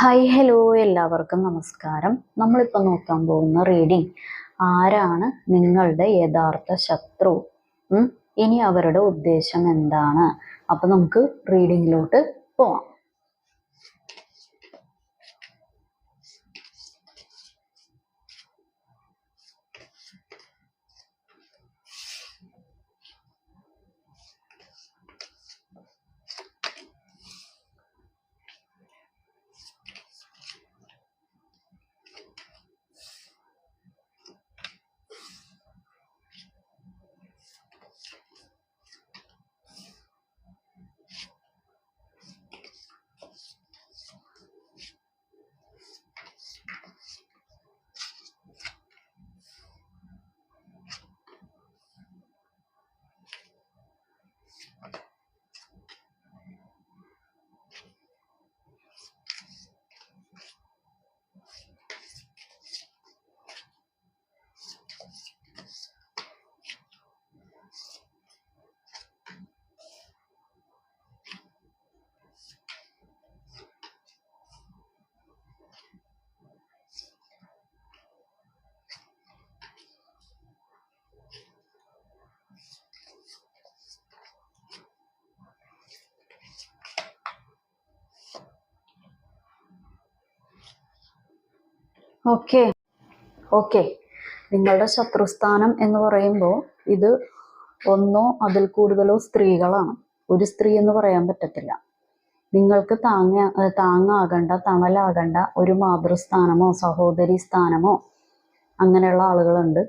Hi hello എല്ലാവർക്കും നമസ്കാരം. നമ്മളിപ്പോൾ നോക്കാൻ പോകുന്ന റീഡിംഗ് ആരാണ് നിങ്ങളുടെ യഥാർത്ഥ ശത്രു? ഇനി അവരുടെ ഉദ്ദേശം എന്താണ്? അപ്പം നമുക്ക് റീഡിങ്ങിലോട്ട് പോവാം. ഓക്കെ. ഓക്കെ. നിങ്ങളുടെ ശത്രുസ്ഥാനം എന്ന് പറയുമ്പോൾ ഇത് ഒന്നോ അതിൽ കൂടുതലോ സ്ത്രീകളാണ്. ഒരു സ്ത്രീ എന്ന് പറയാൻ പറ്റത്തില്ല. നിങ്ങൾക്ക് താങ്ങ താങ്ങാകണ്ട തണലാകണ്ട ഒരു മാതൃസ്ഥാനമോ സഹോദരി സ്ഥാനമോ അങ്ങനെയുള്ള ആളുകളുണ്ട്.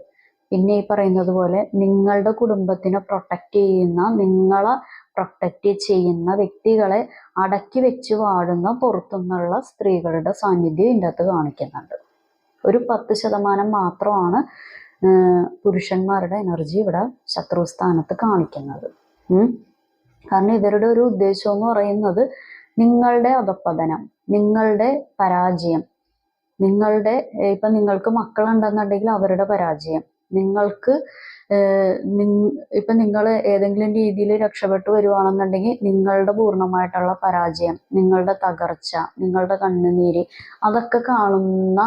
പിന്നെ ഈ പറയുന്നത് പോലെ നിങ്ങളുടെ കുടുംബത്തിനെ പ്രൊട്ടക്റ്റ് ചെയ്യുന്ന നിങ്ങളെ പ്രൊട്ടക്റ്റ് ചെയ്യുന്ന വ്യക്തികളെ അടക്കി വെച്ച് വാഴുന്ന പുറത്തുനിന്നുള്ള സ്ത്രീകളുടെ സാന്നിധ്യം ഇതിന്റെ അകത്ത് കാണിക്കുന്നുണ്ട്. ഒരു പത്ത് ശതമാനം മാത്രമാണ് പുരുഷന്മാരുടെ എനർജി ഇവിടെ ശത്രുസ്ഥാനത്ത് കാണിക്കുന്നത്. കാരണം ഇവരുടെ ഒരു ഉദ്ദേശം എന്ന് പറയുന്നത് നിങ്ങളുടെ അധപ്പതനം നിങ്ങളുടെ പരാജയം നിങ്ങളുടെ ഇപ്പം നിങ്ങൾക്ക് മക്കളുണ്ടെന്നുണ്ടെങ്കിൽ അവരുടെ പരാജയം നിങ്ങൾക്ക് ഇപ്പം നിങ്- ഇപ്പൊ നിങ്ങൾ ഏതെങ്കിലും രീതിയിൽ രക്ഷപ്പെട്ടു വരുവാണെന്നുണ്ടെങ്കിൽ നിങ്ങളുടെ പൂർണമായിട്ടുള്ള പരാജയം നിങ്ങളുടെ തകർച്ച നിങ്ങളുടെ കണ്ണുനീര് അതൊക്കെ കാണുന്ന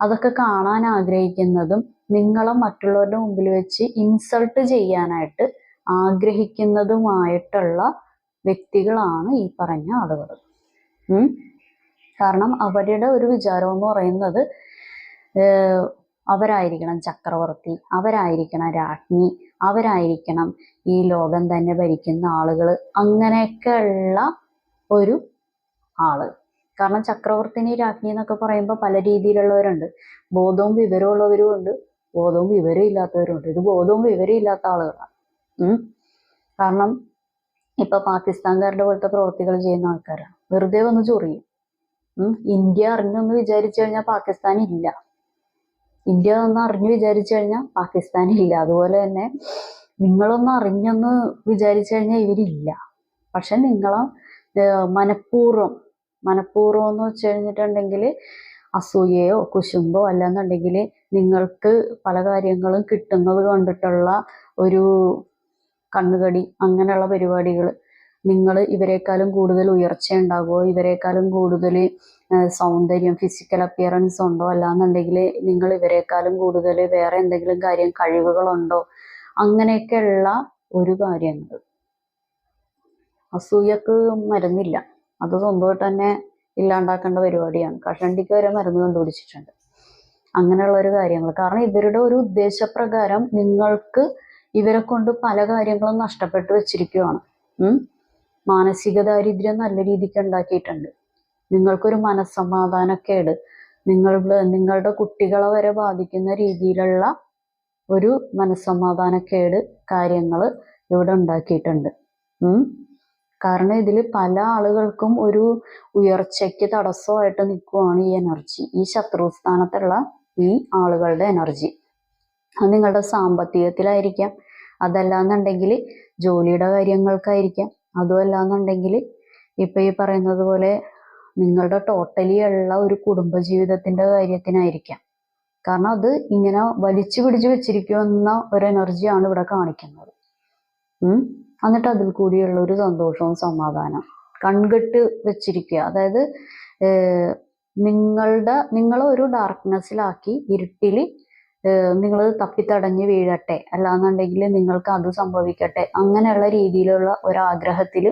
അതൊക്കെ കാണാൻ ആഗ്രഹിക്കുന്നതും നിങ്ങളെ മറ്റുള്ളവരുടെ മുമ്പിൽ വെച്ച് ഇൻസൾട്ട് ചെയ്യാനായിട്ട് ആഗ്രഹിക്കുന്നതുമായിട്ടുള്ള വ്യക്തികളാണ് ഈ പറഞ്ഞ ആളുകൾ. കാരണം അവരുടെ ഒരു വിചാരം എന്ന് പറയുന്നത് അവരായിരിക്കണം ചക്രവർത്തി അവരായിരിക്കണം രാജ്ഞി അവരായിരിക്കണം ഈ ലോകം തന്നെ ഭരിക്കുന്ന ആളുകൾ അങ്ങനെയൊക്കെയുള്ള ഒരു ആൾ കാരണം ചക്രവർത്തിനി രാജ്ഞി എന്നൊക്കെ പറയുമ്പോൾ പല രീതിയിലുള്ളവരുണ്ട്. ബോധവും വിവരവും ഉള്ളവരും ഉണ്ട്. ബോധവും വിവരം ഇല്ലാത്തവരും ഉണ്ട്. ഇത് ബോധവും വിവരം ഇല്ലാത്ത ആളുകളാണ് കാരണം ഇപ്പൊ പാകിസ്ഥാൻകാരുടെ പോലത്തെ പ്രവൃത്തികൾ ചെയ്യുന്ന ആൾക്കാരാണ് വെറുതെ വന്ന് ചൊറിയും. ഇന്ത്യ അറിഞ്ഞൊന്ന് വിചാരിച്ചു കഴിഞ്ഞാൽ പാകിസ്ഥാൻ ഇല്ല. ഇന്ത്യ ഒന്ന് അറിഞ്ഞു വിചാരിച്ചു കഴിഞ്ഞാൽ പാകിസ്ഥാൻ ഇല്ല. അതുപോലെ തന്നെ നിങ്ങളൊന്ന് അറിഞ്ഞെന്ന് വിചാരിച്ചു കഴിഞ്ഞാൽ ഇവരില്ല. പക്ഷെ നിങ്ങളെ മനഃപൂർവം മനഃപൂർവം എന്ന് വെച്ച് കഴിഞ്ഞിട്ടുണ്ടെങ്കിൽ അസൂയയോ കുശുമ്പോ അല്ലെന്നുണ്ടെങ്കിൽ നിങ്ങൾക്ക് പല കാര്യങ്ങളും കിട്ടുന്നത് കണ്ടിട്ടുള്ള ഒരു കണ്ണുകടി അങ്ങനെയുള്ള പരിപാടികൾ നിങ്ങൾ ഇവരെക്കാളും കൂടുതൽ ഉയർച്ച ഉണ്ടാകുമോ ഇവരെക്കാളും കൂടുതൽ സൗന്ദര്യം ഫിസിക്കൽ അപ്പിയറൻസ് ഉണ്ടോ? അല്ലാന്നുണ്ടെങ്കിൽ നിങ്ങൾ ഇവരെക്കാളും കൂടുതൽ വേറെ എന്തെങ്കിലും കാര്യം കഴിവുകളുണ്ടോ? അങ്ങനെയൊക്കെയുള്ള ഒരു കാര്യങ്ങൾ അസൂയക്ക് മരുന്നില്ല. അത് സ്വന്തമായിട്ട് തന്നെ ഇല്ലാണ്ടാക്കേണ്ട പരിപാടിയാണ്. കഷണ്ടിക്ക് വരെ മരുന്ന് കണ്ടുപിടിച്ചിട്ടുണ്ട്. അങ്ങനെയുള്ള ഒരു കാര്യങ്ങൾ. കാരണം ഇവരുടെ ഒരു ഉദ്ദേശപ്രകാരം നിങ്ങൾക്ക് ഇവരെ കൊണ്ട് പല കാര്യങ്ങളും നഷ്ടപ്പെട്ടു വെച്ചിരിക്കുവാണ്. ഉം. മാനസിക ദാരിദ്ര്യം നല്ല രീതിക്ക് ഉണ്ടാക്കിയിട്ടുണ്ട്. നിങ്ങൾക്കൊരു മനസ്സമാധാനക്കേട്. നിങ്ങൾ നിങ്ങളുടെ കുട്ടികളെ വരെ ബാധിക്കുന്ന രീതിയിലുള്ള ഒരു മനസ്സമാധാനക്കേട് കാര്യങ്ങൾ ഇവിടെ ഉണ്ടാക്കിയിട്ടുണ്ട്. കാരണം ഇതിൽ പല ആളുകൾക്കും ഒരു ഉയർച്ചയ്ക്ക് തടസ്സമായിട്ട് നിൽക്കുവാണ് ഈ എനർജി. ഈ ശത്രുസ്ഥാനത്തുള്ള ഈ ആളുകളുടെ എനർജി. അത് നിങ്ങളുടെ സാമ്പത്തികത്തിലായിരിക്കാം. അതല്ലാന്നുണ്ടെങ്കിൽ ജോലിയുടെ കാര്യങ്ങൾക്കായിരിക്കാം. അതുമല്ല എന്നുണ്ടെങ്കിൽ ഇപ്പൊ ഈ പറയുന്നത് പോലെ നിങ്ങളുടെ ടോട്ടലി ഉള്ള ഒരു കുടുംബജീവിതത്തിന്റെ കാര്യത്തിനായിരിക്കാം. കാരണം അത് ഇങ്ങനെ വലിച്ചു പിടിച്ചു വെച്ചിരിക്കുന്ന ഒരു എനർജിയാണ് ഇവിടെ കാണിക്കുന്നത്. എന്നിട്ട് അതിൽ കൂടിയുള്ള ഒരു സന്തോഷവും സമാധാനം. കൺകെട്ട് വെച്ചിരിക്കുക. അതായത് നിങ്ങളുടെ നിങ്ങളെ ഒരു ഡാർക്ക്നെസ്സിലാക്കി ഇരുട്ടിൽ നിങ്ങൾ തപ്പിത്തടഞ്ഞ് വീഴട്ടെ. അല്ലാന്നുണ്ടെങ്കിൽ നിങ്ങൾക്ക് അത് സംഭവിക്കട്ടെ. അങ്ങനെയുള്ള രീതിയിലുള്ള ഒരാഗ്രഹത്തിൽ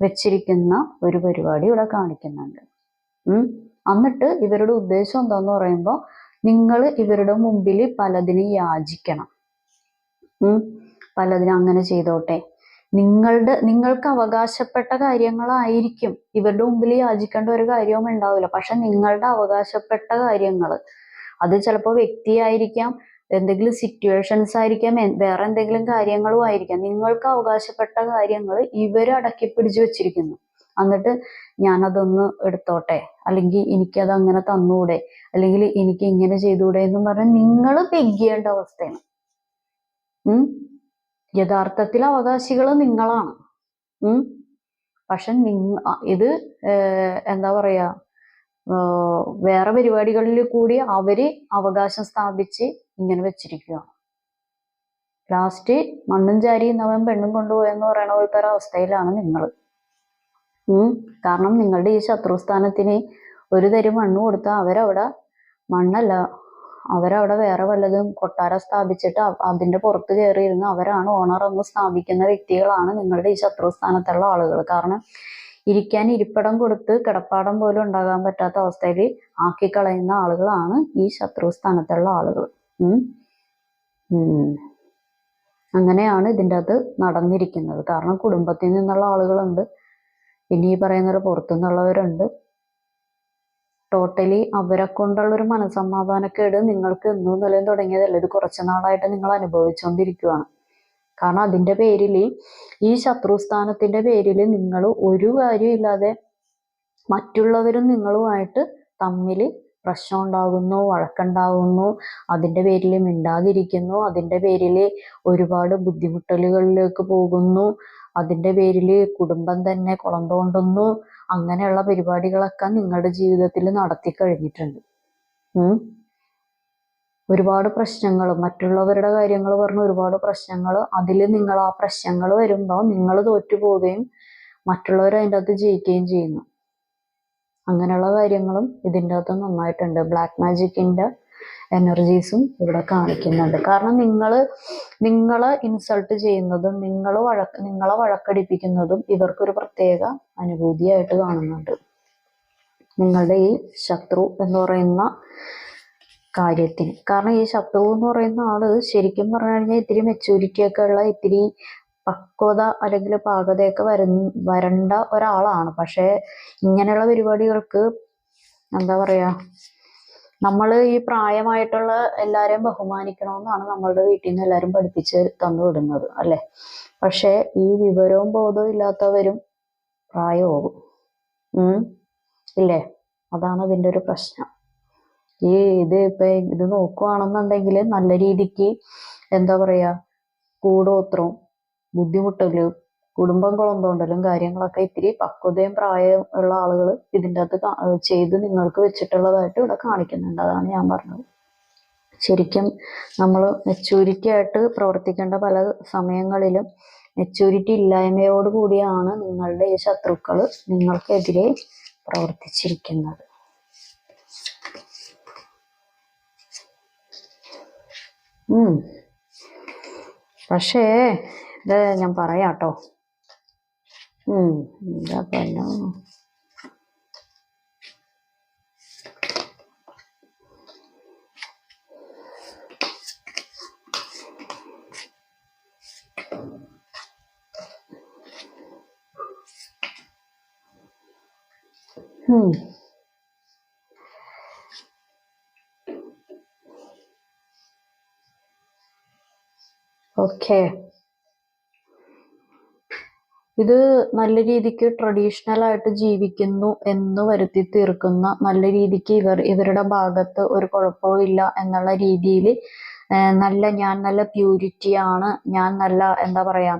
വെച്ചിരിക്കുന്ന ഒരു പരിപാടി ഇവിടെ കാണിക്കുന്നുണ്ട്. എന്നിട്ട് ഇവരുടെ ഉദ്ദേശം എന്താന്ന് പറയുമ്പോൾ നിങ്ങൾ ഇവരുടെ മുമ്പിൽ പലതിനും യാചിക്കണം. പലതിനും അങ്ങനെ ചെയ്തോട്ടെ. നിങ്ങളുടെ നിങ്ങൾക്ക് അവകാശപ്പെട്ട കാര്യങ്ങളായിരിക്കും. ഇവരുടെ മുമ്പിൽ യാചിക്കേണ്ട ഒരു കാര്യവും ഉണ്ടാവില്ല. പക്ഷെ നിങ്ങളുടെ അവകാശപ്പെട്ട കാര്യങ്ങൾ അത് ചിലപ്പോൾ വ്യക്തിയായിരിക്കാം എന്തെങ്കിലും സിറ്റുവേഷൻസ് ആയിരിക്കാം വേറെ എന്തെങ്കിലും കാര്യങ്ങളും ആയിരിക്കാം. നിങ്ങൾക്ക് അവകാശപ്പെട്ട കാര്യങ്ങൾ ഇവർ അടക്കി പിടിച്ചു വെച്ചിരിക്കുന്നു. എന്നിട്ട് ഞാനതൊന്ന് എടുത്തോട്ടെ? അല്ലെങ്കിൽ എനിക്കത് അങ്ങനെ തന്നൂടെ? അല്ലെങ്കിൽ എനിക്ക് ഇങ്ങനെ ചെയ്തൂടെ എന്ന് പറഞ്ഞ് നിങ്ങൾ പെഗ്ഗിയേണ്ട അവസ്ഥയാണ്. ഉം? യഥാർത്ഥത്തിൽ അവകാശികൾ നിങ്ങളാണ്. ഉം? പക്ഷെ നിങ്ങ ഇത് എന്താ പറയാ വേറെ പരിപാടികളിൽ കൂടി അവർ അവകാശം സ്ഥാപിച്ച് ഇങ്ങനെ വെച്ചിരിക്കുകയാണ് ലാസ്റ്റ് മണ്ണും ചാരി നവൻ പെണ്ണും കൊണ്ടുപോയെന്ന് പറയണ പോലത്തെ ഒരു അവസ്ഥയിലാണ് നിങ്ങൾ ഉം? കാരണം നിങ്ങളുടെ ഈ ശത്രുസ്ഥാനത്തിന് ഒരു തരി മണ്ണ് കൊടുത്താൽ അവരവിടെ മണ്ണല്ല അവരവിടെ വേറെ വല്ലതും കൊട്ടാരം സ്ഥാപിച്ചിട്ട് അതിന്റെ പുറത്ത് കയറിയിരുന്ന് അവരാണ് ഓണർ എന്ന് സ്ഥാപിക്കുന്ന വ്യക്തികളാണ് നിങ്ങളുടെ ഈ ശത്രുസ്ഥാനത്തുള്ള ആളുകൾ. കാരണം ഇരിക്കാൻ ഇരിപ്പിടം കൊടുത്ത് കിടപ്പാടം പോലും ഉണ്ടാകാൻ പറ്റാത്ത അവസ്ഥയിൽ ആക്കി കളയുന്ന ആളുകളാണ് ഈ ശത്രുസ്ഥാനത്തുള്ള ആളുകൾ. അങ്ങനെയാണ് ഇതിന്റെ അകത്ത് നടന്നിരിക്കുന്നത്. കാരണം കുടുംബത്തിൽ നിന്നുള്ള ആളുകളുണ്ട്. പിന്നെ ഈ പറയുന്ന പോലെ പുറത്തുനിന്നുള്ളവരുണ്ട്. ടോട്ടലി അവരെ കൊണ്ടുള്ള ഒരു മനസമാധാനക്കേട് നിങ്ങൾക്ക് എന്നും നിലയും തുടങ്ങിയതല്ല. ഇത് കുറച്ച് നാളായിട്ട് നിങ്ങൾ അനുഭവിച്ചുകൊണ്ടിരിക്കുകയാണ് കാരണം അതിന്റെ പേരിൽ ഈ ശത്രുസ്ഥാനത്തിന്റെ പേരിൽ നിങ്ങൾ ഒരു കാര്യമില്ലാതെ മറ്റുള്ളവരും നിങ്ങളുമായിട്ട് തമ്മിൽ പ്രശ്നം ഉണ്ടാകുന്നു വഴക്കുണ്ടാകുന്നു അതിന്റെ പേരിൽ മിണ്ടാതിരിക്കുന്നു അതിന്റെ പേരിൽ ഒരുപാട് ബുദ്ധിമുട്ടലുകളിലേക്ക് പോകുന്നു അതിന്റെ പേരിൽ കുടുംബം തന്നെ കുളം തോണ്ടുന്നു അങ്ങനെയുള്ള പരിപാടികളൊക്കെ നിങ്ങളുടെ ജീവിതത്തിൽ നടത്തി കഴിഞ്ഞിട്ടുണ്ട്. ഒരുപാട് പ്രശ്നങ്ങൾ മറ്റുള്ളവരുടെ കാര്യങ്ങൾ പറഞ്ഞ് ഒരുപാട് പ്രശ്നങ്ങൾ അതിൽ നിങ്ങൾ ആ പ്രശ്നങ്ങൾ വരുമ്പോൾ നിങ്ങൾ തോറ്റു പോവുകയും മറ്റുള്ളവർ അതിന്റെ അകത്ത് ജയിക്കുകയും ചെയ്യുന്നു. അങ്ങനെയുള്ള കാര്യങ്ങളും ഇതിന്റെ അകത്ത് നന്നായിട്ടുണ്ട്. ബ്ലാക്ക് മാജിക്കിന്റെ എനർജീസും ഇവിടെ കാണിക്കുന്നുണ്ട്. കാരണം നിങ്ങൾ നിങ്ങളെ ഇൻസൾട്ട് ചെയ്യുന്നതും നിങ്ങൾ വഴക്ക് നിങ്ങളെ വഴക്കടിപ്പിക്കുന്നതും ഇവർക്കൊരു പ്രത്യേക അനുഭൂതിയായിട്ട് കാണുന്നുണ്ട്. നിങ്ങളുടെ ഈ ശത്രു എന്ന് പറയുന്ന കാര്യത്തിന്. കാരണം ഈ ശത്രു എന്ന് പറയുന്ന ആൾ ശരിക്കും പറഞ്ഞു കഴിഞ്ഞാൽ ഇത്തിരി മെച്ചൂരിറ്റി ഒക്കെ ഉള്ള ഇത്തിരി പക്വത അല്ലെങ്കിൽ പാകതയൊക്കെ വര വരണ്ട ഒരാളാണ്. പക്ഷേ ഇങ്ങനെയുള്ള പരിപാടികൾക്ക് എന്താ പറയാ നമ്മൾ ഈ പ്രായമായിട്ടുള്ള എല്ലാവരെയും ബഹുമാനിക്കണമെന്നാണ് നമ്മളുടെ വീട്ടിൽ നിന്ന് എല്ലാവരും പഠിപ്പിച്ച് തന്നു വിടുന്നത് അല്ലെ? പക്ഷേ ഈ വിവരവും ബോധവും ഇല്ലാത്തവരും പ്രായമാകും. ഇല്ലേ? അതാണ് ഇതിന്റെ ഒരു പ്രശ്നം. ഈ ഇത് ഇപ്പൊ ഇത് നോക്കുവാണെന്നുണ്ടെങ്കിൽ നല്ല രീതിക്ക് എന്താ പറയാ കൂടോത്രവും ബുദ്ധിമുട്ടലും കുടുംബം കുളം കാര്യങ്ങളൊക്കെ ഇത്തിരി പക്വതയും പ്രായം ഉള്ള ആളുകൾ ഇതിന്റെ അകത്ത് ചെയ്ത് നിങ്ങൾക്ക് വെച്ചിട്ടുള്ളതായിട്ട് ഇവിടെ കാണിക്കുന്നുണ്ട്. അതാണ് ഞാൻ പറഞ്ഞത്. ശരിക്കും നമ്മൾ മെച്ചൂരിറ്റി ആയിട്ട് പ്രവർത്തിക്കേണ്ട പല സമയങ്ങളിലും മെച്ചൂരിറ്റി ഇല്ലായ്മയോട് കൂടിയാണ് നിങ്ങളുടെ ഈ ശത്രുക്കൾ നിങ്ങൾക്കെതിരെ പ്രവർത്തിച്ചിരിക്കുന്നത്. പക്ഷേ ഇത് ഞാൻ പറയാട്ടോ. ഉം എന്താ പറഞ്ഞു ഉം. ഓക്കെ ഇത് നല്ല രീതിക്ക് ട്രഡീഷണൽ ആയിട്ട് ജീവിക്കുന്നു എന്ന് വരുത്തി തീർക്കുന്ന നല്ല രീതിക്ക് ഇവർ ഇവരുടെ ഭാഗത്ത് ഒരു കുഴപ്പവും ഇല്ല എന്നുള്ള രീതിയിൽ നല്ല ഞാൻ നല്ല പ്യൂരിറ്റി ആണ് ഞാൻ നല്ല എന്താ പറയാ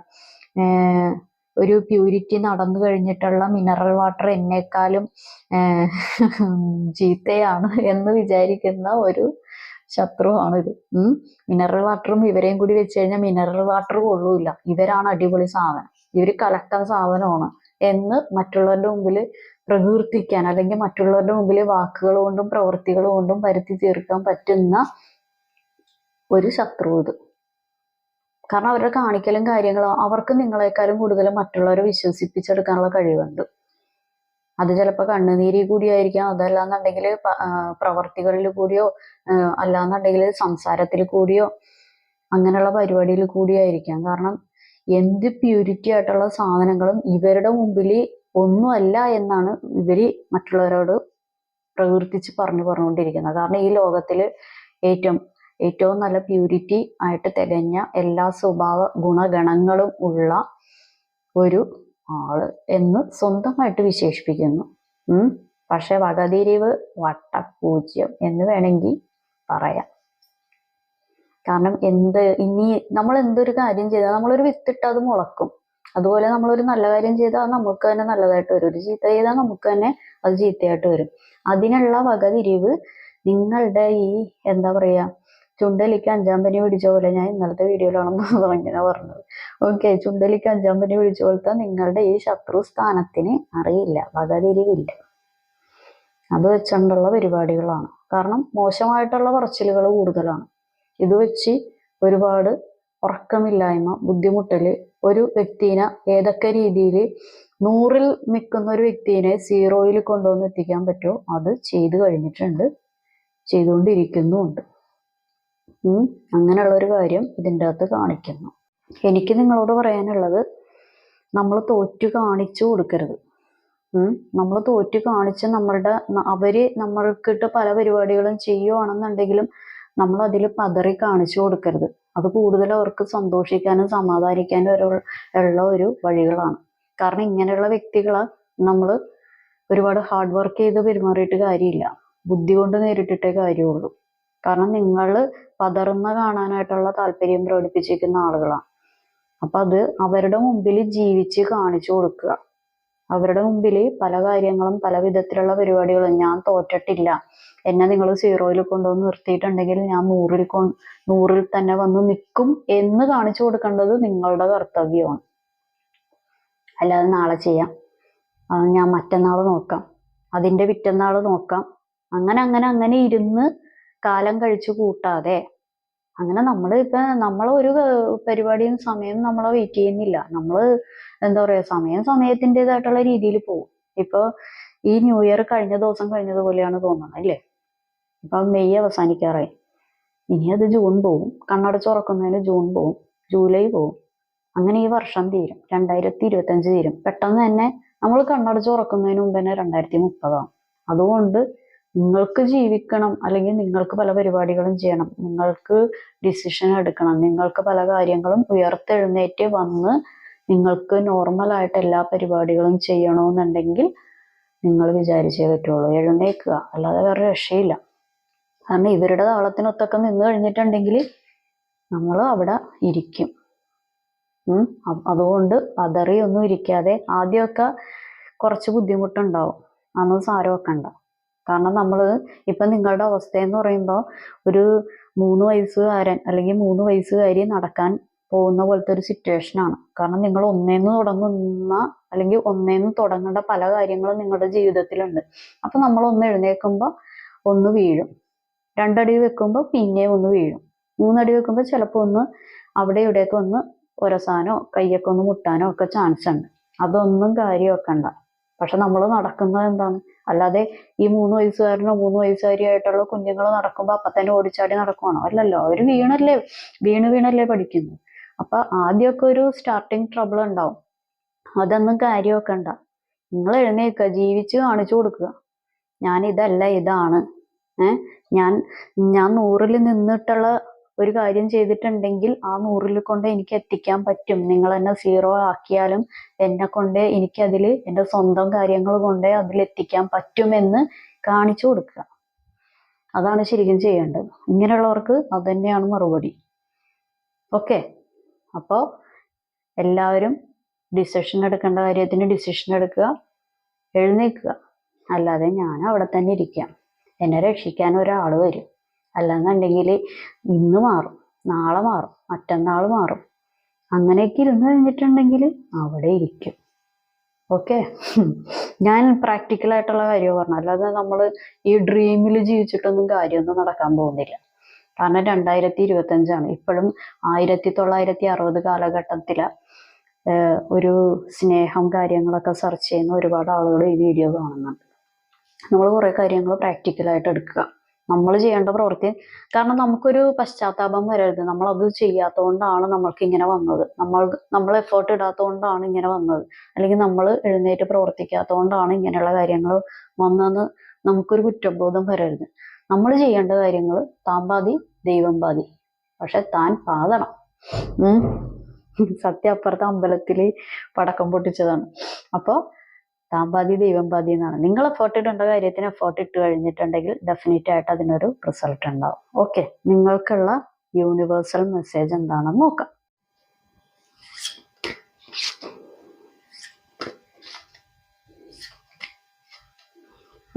ഒരു പ്യൂരിറ്റി നടന്നു കഴിഞ്ഞിട്ടുള്ള മിനറൽ വാട്ടർ എന്നെക്കാളും ചീത്തയാണ് എന്ന് വിചാരിക്കുന്ന ഒരു ശത്രുവാണ് ഇത് മിനറൽ വാട്ടറും ഇവരെയും കൂടി വെച്ച് കഴിഞ്ഞാൽ മിനറൽ വാട്ടർ കൊള്ളൂല ഇവരാണ് അടിപൊളി സാധനം. ഇവർ കലക്കൻ സാധനമാണ് എന്ന് മറ്റുള്ളവരുടെ മുമ്പിൽ പ്രകീർത്തിക്കാൻ അല്ലെങ്കിൽ മറ്റുള്ളവരുടെ മുമ്പിൽ വാക്കുകൾ കൊണ്ടും പ്രവൃത്തികൾ കൊണ്ടും വരുത്തി തീർക്കാൻ പറ്റുന്ന ഒരു ശത്രു ഇത്. കാരണം അവരുടെ കാണിക്കലും കാര്യങ്ങളും അവർക്ക് നിങ്ങളെക്കാളും കൂടുതൽ മറ്റുള്ളവരെ വിശ്വസിപ്പിച്ചെടുക്കാനുള്ള കഴിവുണ്ട്. അത് ചിലപ്പോൾ കണ്ണുനീരിൽ കൂടിയായിരിക്കാം. അതല്ലാന്നുണ്ടെങ്കിൽ പ്രവർത്തികളിൽ കൂടിയോ അല്ലാന്നുണ്ടെങ്കിൽ സംസാരത്തിൽ കൂടിയോ അങ്ങനെയുള്ള പരിപാടിയിൽ കൂടിയായിരിക്കാം. കാരണം എന്ത് പ്യൂരിറ്റി ആയിട്ടുള്ള സാധനങ്ങളും ഇവരുടെ മുമ്പിൽ ഒന്നുമല്ല എന്നാണ് ഇവർ മറ്റുള്ളവരോട് പ്രകീർത്തിച്ച് പറഞ്ഞു പറഞ്ഞുകൊണ്ടിരിക്കുന്നത്. കാരണം ഈ ലോകത്തിൽ ഏറ്റവും ഏറ്റവും നല്ല പ്യൂരിറ്റി ആയിട്ട് തികഞ്ഞ എല്ലാ സ്വഭാവ ഗുണഗണങ്ങളും ഉള്ള ഒരു ആൾ എന്ന് സ്വന്തമായിട്ട് വിശേഷിപ്പിക്കുന്നു. പക്ഷെ വകതിരിവ് വട്ടപൂജ്യം എന്ന് വേണമെങ്കിൽ പറയാം. കാരണം എന്ത് ഇനി നമ്മൾ എന്തൊരു കാര്യം ചെയ്താൽ നമ്മളൊരു വിത്തിട്ട് അത് മുളക്കും. അതുപോലെ നമ്മളൊരു നല്ല കാര്യം ചെയ്താൽ നമുക്ക് തന്നെ നല്ലതായിട്ട് വരും. ഒരു ചീത്ത ചെയ്താൽ നമുക്ക് തന്നെ അത് ചീത്തയായിട്ട് വരും. അതിനുള്ള വകതിരിവ് നിങ്ങളുടെ ഈ എന്താ പറയാ ചുണ്ടലിക്ക് അഞ്ചാം പനി പിടിച്ച പോലെ ഞാൻ ഇന്നലത്തെ വീഡിയോയിലാണെന്ന് ഇങ്ങനെ പറഞ്ഞത്. ഓക്കെ ചുണ്ടലിക്ക് അഞ്ചാം പനി പിടിച്ച പോലത്തെ നിങ്ങളുടെ ഈ ശത്രു സ്ഥാനത്തിന് അറിയില്ല വകതിരിവില്ല. അത് വെച്ചുകൊണ്ടുള്ള പരിപാടികളാണ്. കാരണം മോശമായിട്ടുള്ള പറച്ചിലുകൾ കൂടുതലാണ്. ഇത് വെച്ച് ഒരുപാട് ഉറക്കമില്ലായ്മ ബുദ്ധിമുട്ടൽ. ഒരു വ്യക്തിനെ ഏതൊക്കെ രീതിയിൽ നൂറിൽ നിൽക്കുന്ന ഒരു വ്യക്തിനെ സീറോയിൽ കൊണ്ടുവന്ന് എത്തിക്കാൻ പറ്റുമോ അത് ചെയ്തു കഴിഞ്ഞിട്ടുണ്ട്. ചെയ്തുകൊണ്ടിരിക്കുന്നുമുണ്ട്. അങ്ങനെയുള്ള ഒരു കാര്യം ഇതിന്റെ അകത്ത് കാണിക്കുന്നു. എനിക്ക് നിങ്ങളോട് പറയാനുള്ളത് നമ്മൾ തോറ്റു കാണിച്ചു കൊടുക്കരുത്. നമ്മൾ തോറ്റു കാണിച്ച് നമ്മളുടെ അവർ നമ്മൾക്കിട്ട് പല പരിപാടികളും ചെയ്യുവാണെന്നുണ്ടെങ്കിലും നമ്മൾ അതിൽ പതറി കാണിച്ചു കൊടുക്കരുത്. അത് കൂടുതൽ അവർക്ക് സന്തോഷിക്കാനും സമാധാനിക്കാനും ഒരു ഉള്ള ഒരു വഴികളാണ്. കാരണം ഇങ്ങനെയുള്ള വ്യക്തികളെ നമ്മൾ ഒരുപാട് ഹാർഡ് വർക്ക് ചെയ്ത് പെരുമാറിയിട്ട് കാര്യമില്ല. ബുദ്ധി കൊണ്ട് നേരിട്ടിട്ടേ കാര്യമുള്ളൂ. കാരണം നിങ്ങൾ പതറുന്ന കാണാനായിട്ടുള്ള താല്പര്യം പ്രകടിപ്പിച്ചിരിക്കുന്ന ആളുകളാണ്. അപ്പൊ അത് അവരുടെ മുമ്പിൽ ജീവിച്ച് കാണിച്ചു കൊടുക്കുക. അവരുടെ മുമ്പിൽ പല കാര്യങ്ങളും പല വിധത്തിലുള്ള പരിപാടികളും ഞാൻ തോറ്റിട്ടില്ല. എന്നെ നിങ്ങൾ സീറോയിൽ കൊണ്ടുവന്ന് നിർത്തിയിട്ടുണ്ടെങ്കിൽ ഞാൻ നൂറിൽ കൊ നൂറിൽ തന്നെ വന്ന് നിൽക്കും എന്ന് കാണിച്ചു കൊടുക്കേണ്ടത് നിങ്ങളുടെ കർത്തവ്യമാണ്. അല്ലാതെ നാളെ ചെയ്യാം. ഞാൻ മറ്റന്നാൾ നോക്കാം. അതിന്റെ പിറ്റന്നാൾ നോക്കാം. അങ്ങനെ അങ്ങനെ അങ്ങനെ ഇരുന്ന് കാലം കഴിച്ചു കൂട്ടാതെ അങ്ങനെ നമ്മൾ ഇപ്പൊ നമ്മൾ ഒരു പരിപാടിയും സമയം നമ്മളെ വെയിറ്റ് ചെയ്യുന്നില്ല. നമ്മൾ എന്താ പറയാ സമയം സമയത്തിന്റെതായിട്ടുള്ള രീതിയിൽ പോകും ഇപ്പൊ ഈ ന്യൂ ഇയർ കഴിഞ്ഞ ദിവസം കഴിഞ്ഞതുപോലെയാണ് തോന്നുന്നത് അല്ലേ? ഇപ്പൊ മെയ് അവസാനിക്കാറായി. ഇനി അത് ജൂൺ പോവും. കണ്ണടച്ച് തുറക്കുന്നതിന് ജൂൺ പോവും. ജൂലൈ പോവും. അങ്ങനെ ഈ വർഷം തീരും. രണ്ടായിരത്തി ഇരുപത്തഞ്ച് തീരും. പെട്ടെന്ന് തന്നെ നമ്മൾ കണ്ണടച്ച് തുറക്കുന്നതിന് മുമ്പ് തന്നെ രണ്ടായിരത്തി മുപ്പതാവും അതുകൊണ്ട് നിങ്ങൾക്ക് ജീവിക്കണം അല്ലെങ്കിൽ നിങ്ങൾക്ക് പല പരിപാടികളും ചെയ്യണം. നിങ്ങൾക്ക് ഡിസിഷൻ എടുക്കണം. നിങ്ങൾക്ക് പല കാര്യങ്ങളും ഉയർത്തെഴുന്നേറ്റ് വന്ന് നിങ്ങൾക്ക് നോർമലായിട്ട് എല്ലാ പരിപാടികളും ചെയ്യണമെന്നുണ്ടെങ്കിൽ നിങ്ങൾ വിചാരിച്ചേ പറ്റുള്ളൂ. എഴുന്നേക്കുക. അല്ലാതെ വേറെ രക്ഷയില്ല. കാരണം ഇവരുടെ താളത്തിനൊത്തൊക്കെ നിന്ന് കഴിഞ്ഞിട്ടുണ്ടെങ്കിൽ നമ്മൾ അവിടെ ഇരിക്കും. അതുകൊണ്ട് പതറിയൊന്നും ഇരിക്കാതെ ആദ്യമൊക്കെ കുറച്ച് ബുദ്ധിമുട്ടുണ്ടാവും. അന്ന് സാരം വെക്കണ്ട കാരണം നമ്മൾ ഇപ്പം നിങ്ങളുടെ അവസ്ഥ എന്ന് പറയുമ്പോൾ ഒരു മൂന്ന് വയസ്സുകാരൻ അല്ലെങ്കിൽ മൂന്ന് വയസ്സുകാരി നടക്കാൻ പോകുന്ന പോലത്തെ ഒരു സിറ്റുവേഷൻ ആണ്. കാരണം നിങ്ങൾ ഒന്നേന്ന് തുടങ്ങുന്ന അല്ലെങ്കിൽ ഒന്നേന്ന് തുടങ്ങേണ്ട പല കാര്യങ്ങളും നിങ്ങളുടെ ജീവിതത്തിലുണ്ട്. അപ്പം നമ്മൾ ഒന്ന് എഴുന്നേൽക്കുമ്പോൾ ഒന്ന് വീഴും. രണ്ടടി വെക്കുമ്പോൾ പിന്നെ ഒന്ന് വീഴും. മൂന്നടി വെക്കുമ്പോൾ ചിലപ്പോൾ ഒന്ന് അവിടെ ഇവിടെയൊക്കെ ഒന്ന് ഒരസാനോ കയ്യൊക്കെ ഒന്ന് മുട്ടാനോ ഒക്കെ ചാൻസ് ഉണ്ട്. അതൊന്നും കാര്യം വെക്കണ്ട പക്ഷെ നമ്മൾ നടക്കുന്നത് എന്താണ്? അല്ലാതെ ഈ മൂന്ന് വയസ്സുകാരനോ മൂന്ന് വയസ്സുകാരിയായിട്ടുള്ള കുഞ്ഞുങ്ങൾ നടക്കുമ്പോൾ അപ്പൊ തന്നെ ഓടിച്ചാടി നടക്കുവാണോ? അല്ലല്ലോ അവർ വീണല്ലേ വീണ് വീണല്ലേ പഠിക്കുന്നത് അപ്പൊ ആദ്യമൊക്കെ ഒരു സ്റ്റാർട്ടിങ് ട്രബിൾ ഉണ്ടാവും. അതൊന്നും കാര്യമൊക്കെ ഉണ്ട നിങ്ങൾ എഴുന്നേൽക്കുക ജീവിച്ച് കാണിച്ചു കൊടുക്കുക. ഞാൻ ഇതല്ല ഇതാണ്. ഏഹ് ഞാൻ ഞാൻ നൂറിൽ നിന്നിട്ടുള്ള ഒരു കാര്യം ചെയ്തിട്ടുണ്ടെങ്കിൽ ആ നൂറിൽ കൊണ്ട് എനിക്ക് എത്തിക്കാൻ പറ്റും. നിങ്ങൾ എന്നെ സീറോ ആക്കിയാലും എന്നെ കൊണ്ട് എനിക്കതിൽ എന്റെ സ്വന്തം കാര്യങ്ങൾ കൊണ്ട് അതിൽ എത്തിക്കാൻ പറ്റുമെന്ന് കാണിച്ചു കൊടുക്കുക. അതാണ് ശരിക്കും ചെയ്യേണ്ടത്. ഇങ്ങനെയുള്ളവർക്ക് അത് തന്നെയാണ് മറുപടി. ഓക്കെ അപ്പോൾ എല്ലാവരും ഡിസിഷൻ എടുക്കേണ്ട കാര്യത്തിന് ഡിസിഷൻ എടുക്കുക എഴുന്നേൽക്കുക. അല്ലാതെ ഞാൻ അവിടെ തന്നെ ഇരിക്കാം. എന്നെ രക്ഷിക്കാൻ ഒരാൾ വരും. അല്ലാന്നുണ്ടെങ്കിൽ ഇന്ന് മാറും നാളെ മാറും മറ്റന്നാൾ മാറും. അങ്ങനെയൊക്കെ ഇരുന്ന് കഴിഞ്ഞിട്ടുണ്ടെങ്കിൽ അവിടെ ഇരിക്കും. ഓക്കെ? ഞാൻ പ്രാക്ടിക്കൽ ആയിട്ടുള്ള കാര്യം പറഞ്ഞു അല്ലാതെ നമ്മൾ ഈ ഡ്രീമിൽ ജീവിച്ചിട്ടൊന്നും കാര്യമൊന്നും നടക്കാൻ പോകുന്നില്ല. കാരണം രണ്ടായിരത്തി ഇരുപത്തഞ്ചാണ് ഇപ്പോഴും ആയിരത്തി തൊള്ളായിരത്തി അറുപത് കാലഘട്ടത്തിലെ ഒരു സ്നേഹം കാര്യങ്ങളൊക്കെ സെർച്ച് ചെയ്യുന്ന ഒരുപാട് ആളുകൾ ഈ വീഡിയോ കാണുന്നുണ്ട്. നമ്മൾ കുറേ കാര്യങ്ങൾ പ്രാക്ടിക്കലായിട്ട് എടുക്കുക. നമ്മൾ ചെയ്യേണ്ട പ്രവൃത്തി. കാരണം നമുക്കൊരു പശ്ചാത്താപം വരരുത്. നമ്മൾ അത് ചെയ്യാത്തതുകൊണ്ടാണ് നമ്മൾക്ക് ഇങ്ങനെ വന്നത്. നമ്മൾ നമ്മൾ എഫേർട്ട് ഇടാത്തതുകൊണ്ടാണ് ഇങ്ങനെ വന്നത്. അല്ലെങ്കിൽ നമ്മൾ എഴുന്നേറ്റ് പ്രവർത്തിക്കാത്തതുകൊണ്ടാണ് ഇങ്ങനെയുള്ള കാര്യങ്ങൾ വന്നതെന്ന് നമുക്കൊരു കുറ്റബോധം വരരുത്. നമ്മൾ ചെയ്യേണ്ട കാര്യങ്ങൾ താൻ പാതി ദൈവം പാതി പക്ഷെ താൻ പാതണം സത്യ അപ്പുറത്തെ അമ്പലത്തിൽ പടക്കം പൊട്ടിച്ചതാണ്. അപ്പോൾ താൻ പാതി ദൈവം പാതി എന്നാണ്. നിങ്ങൾ എഫേർട്ട് ഇടേണ്ട കാര്യത്തിന് എഫേർട്ട് ഇട്ട് കഴിഞ്ഞിട്ടുണ്ടെങ്കിൽ ഡെഫിനറ്റ് ആയിട്ട് അതിനൊരു റിസൾട്ട് ഉണ്ടാവും. ഓക്കെ നിങ്ങൾക്കുള്ള യൂണിവേഴ്സൽ മെസ്സേജ് എന്താണെന്ന് നോക്കാം.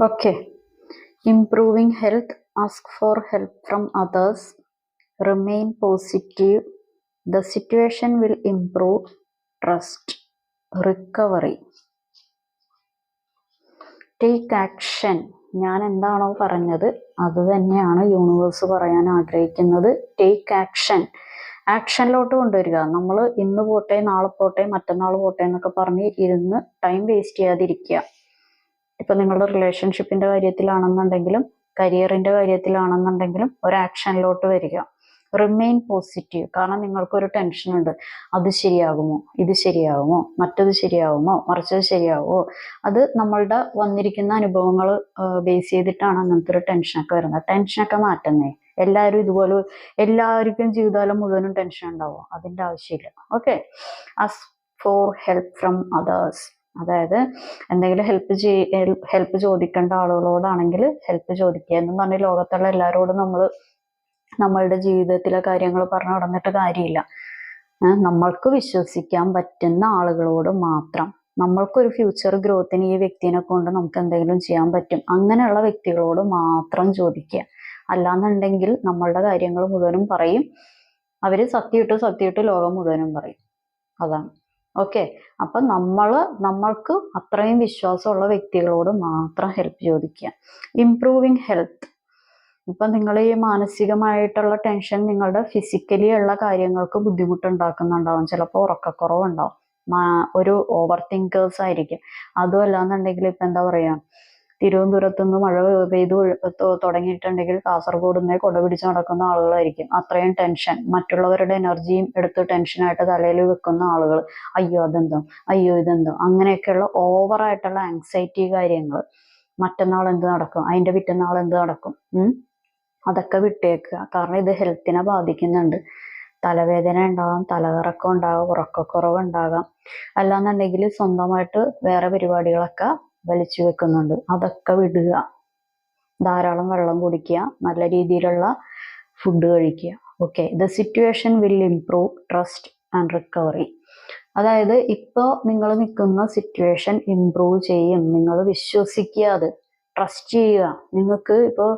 Okay improving health ask for help from others remain positive the situation will improve trust recovery take action ഞാൻ എന്താണോ പറഞ്ഞത് അത് തന്നെയാണ് യൂണിവേഴ്സ് പറയാൻ ആഗ്രഹിക്കുന്നത്. ടേക്ക് ആക്ഷൻ ആക്ഷനിലോട്ട് കൊണ്ടുവരിക. നമ്മൾ ഇന്ന് പോട്ടെ നാളെ പോട്ടെ മറ്റന്നാൾ പോട്ടെ എന്നൊക്കെ പറഞ്ഞ് ഇരുന്ന് ടൈം വേസ്റ്റ് ചെയ്യാതിരിക്കുക. ഇപ്പൊ നിങ്ങളുടെ റിലേഷൻഷിപ്പിന്റെ കാര്യത്തിലാണെന്നുണ്ടെങ്കിലും കരിയറിന്റെ കാര്യത്തിലാണെന്നുണ്ടെങ്കിലും ഒരു ആക്ഷനിലോട്ട് വരിക. റിമെയിൻ പോസിറ്റീവ് കാരണം നിങ്ങൾക്കൊരു ടെൻഷൻ ഉണ്ട്. അത് ശരിയാകുമോ? ഇത് ശരിയാകുമോ? മറ്റത് ശരിയാകുമോ? മറിച്ചത് ശരിയാകുമോ? അത് നമ്മളുടെ വന്നിരിക്കുന്ന അനുഭവങ്ങൾ ബേസ് ചെയ്തിട്ടാണ് അങ്ങനത്തെ ഒരു ടെൻഷനൊക്കെ വരുന്നത്. ടെൻഷനൊക്കെ മാറ്റുന്നേ. എല്ലാവരും ഇതുപോലെ എല്ലാവർക്കും ജീവിതകാലം മുഴുവനും ടെൻഷൻ ഉണ്ടാവും അതിന്റെ ആവശ്യമില്ല. Okay ask for help from others അതായത് എന്തെങ്കിലും ഹെൽപ്പ് ചെയ് ഹെൽപ്പ് ചോദിക്കേണ്ട ആളുകളോടാണെങ്കിൽ ഹെൽപ്പ് ചോദിക്കുക. എന്ന് പറഞ്ഞ് ലോകത്തുള്ള എല്ലാവരോടും നമ്മൾ നമ്മളുടെ ജീവിതത്തിലെ കാര്യങ്ങൾ പറഞ്ഞു നടന്നിട്ട് കാര്യമില്ല. നമ്മൾക്ക് വിശ്വസിക്കാൻ പറ്റുന്ന ആളുകളോട് മാത്രം നമ്മൾക്കൊരു ഫ്യൂച്ചർ ഗ്രോത്തിന് ഈ വ്യക്തിനെ കൊണ്ട് നമുക്ക് എന്തെങ്കിലും ചെയ്യാൻ പറ്റും. അങ്ങനെയുള്ള വ്യക്തികളോട് മാത്രം ചോദിക്കുക. അല്ലാന്നുണ്ടെങ്കിൽ നമ്മളുടെ കാര്യങ്ങൾ മുഴുവനും പറയും. അവർ സത്യമിട്ട് സത്യമിട്ട് ലോകം മുഴുവനും പറയും. അതാണ്. ഓക്കെ അപ്പൊ നമ്മൾ നമ്മൾക്ക് അത്രയും വിശ്വാസമുള്ള വ്യക്തികളോട് മാത്രം ഹെൽപ്പ് ചോദിക്കുക. ഇംപ്രൂവിങ് ഹെൽത്ത് ഇപ്പൊ നിങ്ങൾ ഈ മാനസികമായിട്ടുള്ള ടെൻഷൻ നിങ്ങളുടെ ഫിസിക്കലി ഉള്ള കാര്യങ്ങൾക്ക് ബുദ്ധിമുട്ടുണ്ടാക്കുന്നുണ്ടാവും. ചിലപ്പോൾ ഉറക്കക്കുറവുണ്ടാവും. ഒരു ഓവർ തിങ്കേഴ്സ് ആയിരിക്കും. അതും അല്ലാന്നുണ്ടെങ്കിൽ ഇപ്പൊ എന്താ പറയാ തിരുവനന്തപുരത്ത് നിന്ന് മഴ പെയ്തു തുടങ്ങിയിട്ടുണ്ടെങ്കിൽ കാസർഗോഡ് നിന്ന് കൊട പിടിച്ച് നടക്കുന്ന ആളുകളായിരിക്കും. അത്രയും ടെൻഷൻ മറ്റുള്ളവരുടെ എനർജിയും എടുത്ത് ടെൻഷനായിട്ട് തലയിൽ വെക്കുന്ന ആളുകൾ അയ്യോ അതെന്തോ? അയ്യോ ഇതെന്തോ? അങ്ങനെയൊക്കെയുള്ള ഓവറായിട്ടുള്ള ആങ്സൈറ്റി കാര്യങ്ങൾ മറ്റന്നാൾ എന്ത് നടക്കും? അതിന്റെ പിറ്റന്നാൾ എന്ത് നടക്കും? അതൊക്കെ വിട്ടേക്കുക കാരണം ഇത് ഹെൽത്തിനെ ബാധിക്കുന്നുണ്ട്. തലവേദന ഉണ്ടാകാം തലകറക്കം ഉണ്ടാകാം ഉറക്കക്കുറവ് ഉണ്ടാകാം. അല്ലാന്നുണ്ടെങ്കിൽ സ്വന്തമായിട്ട് വേറെ പരിപാടികളൊക്കെ വലിച്ചു വെക്കുന്നുണ്ട്. അതൊക്കെ വിടുക. ധാരാളം വെള്ളം കുടിക്കുക. നല്ല രീതിയിലുള്ള ഫുഡ് കഴിക്കുക. Okay the situation will improve trust and recovery അതായത് ഇപ്പോൾ നിങ്ങൾ നിൽക്കുന്ന സിറ്റുവേഷൻ ഇംപ്രൂവ് ചെയ്യും. നിങ്ങൾ വിശ്വസിക്കുക അത്. ട്രസ്റ്റ് ചെയ്യുക. നിങ്ങൾക്ക് ഇപ്പോൾ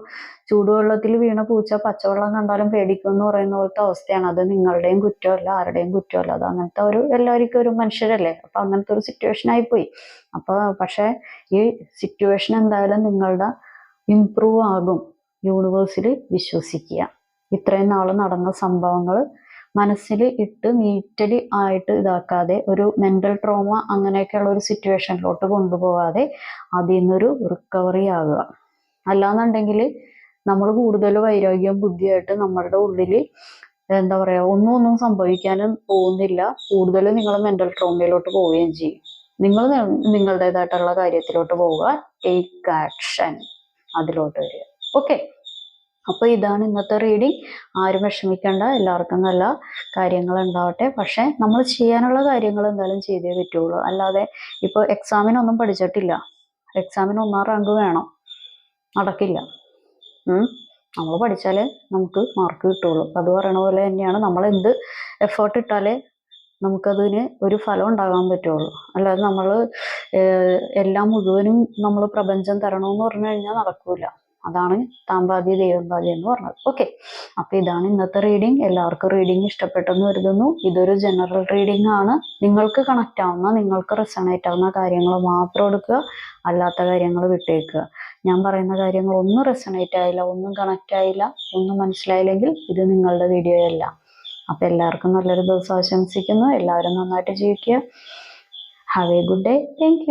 ചൂടുവെള്ളത്തിൽ വീണ പൂച്ച പച്ചവെള്ളം കണ്ടാലും പേടിക്കും എന്ന് പറയുന്ന പോലത്തെ അവസ്ഥയാണ്. അത് നിങ്ങളുടെയും കുറ്റമല്ല ആരുടെയും കുറ്റമല്ല. അത് അങ്ങനത്തെ ഒരു എല്ലാവർക്കും ഒരു മനുഷ്യരല്ലേ? അപ്പൊ അങ്ങനത്തെ ഒരു സിറ്റുവേഷൻ ആയിപ്പോയി. അപ്പൊ പക്ഷെ ഈ സിറ്റുവേഷൻ എന്തായാലും നിങ്ങളുടെ ഇംപ്രൂവ് ആകും. യൂണിവേഴ്സിൽ വിശ്വസിക്കുക. ഇത്രയും നാൾ നടന്ന സംഭവങ്ങൾ മനസ്സിൽ ഇട്ട് നീറ്റലി ആയിട്ട് ഇതാക്കാതെ ഒരു മെന്റൽ ട്രോമ അങ്ങനെയൊക്കെയുള്ള ഒരു സിറ്റുവേഷനിലോട്ട് കൊണ്ടുപോകാതെ അതിൽ നിന്നൊരു റിക്കവറി ആകുക അല്ലാന്നുണ്ടെങ്കിൽ നമ്മൾ കൂടുതൽ വൈരാഗ്യം ബുദ്ധിയായിട്ട് നമ്മളുടെ ഉള്ളിൽ എന്താ പറയാ ഒന്നും ഒന്നും സംഭവിക്കാനും പോകുന്നില്ല. കൂടുതൽ നിങ്ങൾ മെന്റൽ ട്രോമയിലോട്ട് പോവുകയും ചെയ്യും. നിങ്ങൾ നിങ്ങളുടേതായിട്ടുള്ള കാര്യത്തിലോട്ട് പോവുക. ടേക്ക് ആക്ഷൻ അതിലോട്ട് വരിക. ഓക്കെ അപ്പൊ ഇതാണ് ഇന്നത്തെ റീഡിങ് ആരും വിഷമിക്കേണ്ട എല്ലാവർക്കും നല്ല കാര്യങ്ങൾ ഉണ്ടാവട്ടെ. പക്ഷെ നമ്മൾ ചെയ്യാനുള്ള കാര്യങ്ങൾ എന്തായാലും ചെയ്തേ പറ്റുള്ളൂ. അല്ലാതെ ഇപ്പോൾ എക്സാമിനൊന്നും പഠിച്ചിട്ടില്ല. എക്സാമിന് ഒന്നാം റാങ്ക് വേണം. നടക്കില്ല. നമ്മൾ പഠിച്ചാലേ നമുക്ക് മാർക്ക് കിട്ടുള്ളൂ. അത് പറയണ പോലെ തന്നെയാണ് നമ്മൾ എന്ത് എഫേർട്ട് ഇട്ടാലേ നമുക്കതിന് ഒരു ഫലം ഉണ്ടാകാൻ പറ്റുള്ളൂ. അല്ലാതെ നമ്മൾ എല്ലാം മുഴുവനും നമ്മൾ പ്രപഞ്ചം തരണമെന്ന് പറഞ്ഞു കഴിഞ്ഞാൽ നടക്കൂല. അതാണ് താമ്പാതി ദേവമ്പാതി എന്ന് പറഞ്ഞത്. ഓക്കെ അപ്പൊ ഇതാണ് ഇന്നത്തെ റീഡിംഗ് എല്ലാവർക്കും റീഡിംഗ് ഇഷ്ടപ്പെട്ടെന്ന് കരുതുന്നു. ഇതൊരു ജനറൽ റീഡിംഗ് ആണ്. നിങ്ങൾക്ക് കണക്റ്റ് ആവുന്ന നിങ്ങൾക്ക് റെസണേറ്റ് ആവുന്ന കാര്യങ്ങൾ മാത്രം എടുക്കുക. അല്ലാത്ത കാര്യങ്ങൾ വിട്ടേക്കുക. ഞാൻ പറയുന്ന കാര്യങ്ങൾ ഒന്നും റെസണേറ്റ് ആയില്ല ഒന്നും കണക്റ്റ് ആയില്ല ഒന്നും മനസ്സിലായില്ലെങ്കിൽ ഇത് നിങ്ങളുടെ വീഡിയോ അല്ല. അപ്പൊ എല്ലാവർക്കും നല്ലൊരു ദിവസം ആശംസിക്കുന്നു. എല്ലാവരും നന്നായിട്ട് ജീവിക്കുക. Have a good day thank